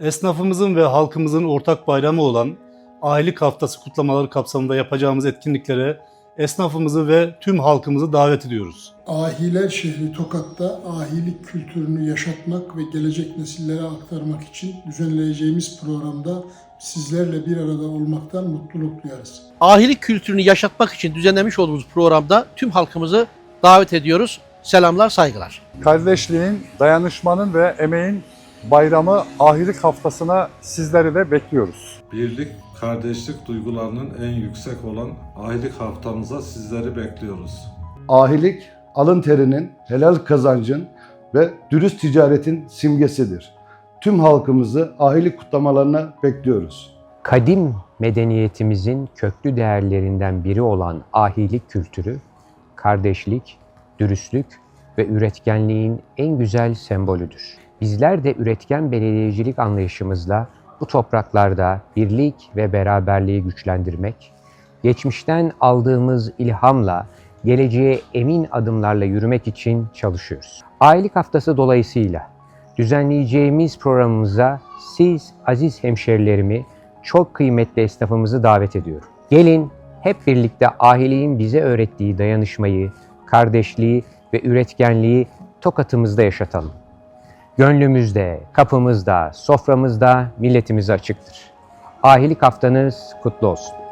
Esnafımızın ve halkımızın ortak bayramı olan Ahilik Haftası kutlamaları kapsamında yapacağımız etkinliklere esnafımızı ve tüm halkımızı davet ediyoruz. Ahiler şehri Tokat'ta ahilik kültürünü yaşatmak ve gelecek nesillere aktarmak için düzenleyeceğimiz programda sizlerle bir arada olmaktan mutluluk duyarız. ahilik kültürünü yaşatmak için düzenlemiş olduğumuz programda tüm halkımızı davet ediyoruz. Selamlar, saygılar. Kardeşliğin, dayanışmanın ve emeğin bayramı ahilik haftasına sizleri de bekliyoruz. Birlik, kardeşlik duygularının en yüksek olan ahilik haftamıza sizleri bekliyoruz. Ahilik, alın terinin, helal kazancın ve dürüst ticaretin simgesidir. Tüm halkımızı ahilik kutlamalarına bekliyoruz. Kadim medeniyetimizin köklü değerlerinden biri olan ahilik kültürü, kardeşlik, dürüstlük ve üretkenliğin en güzel sembolüdür. Bizler de üretken belediyecilik anlayışımızla bu topraklarda birlik ve beraberliği güçlendirmek, geçmişten aldığımız ilhamla geleceğe emin adımlarla yürümek için çalışıyoruz. Ahilik haftası dolayısıyla düzenleyeceğimiz programımıza siz aziz hemşerilerimi, çok kıymetli esnafımızı davet ediyorum. Gelin hep birlikte ahiliğin bize öğrettiği dayanışmayı, kardeşliği ve üretkenliği tokatımızda yaşatalım. Gönlümüzde, kapımızda, soframızda milletimize açıktır. Ahilik haftanız kutlu olsun.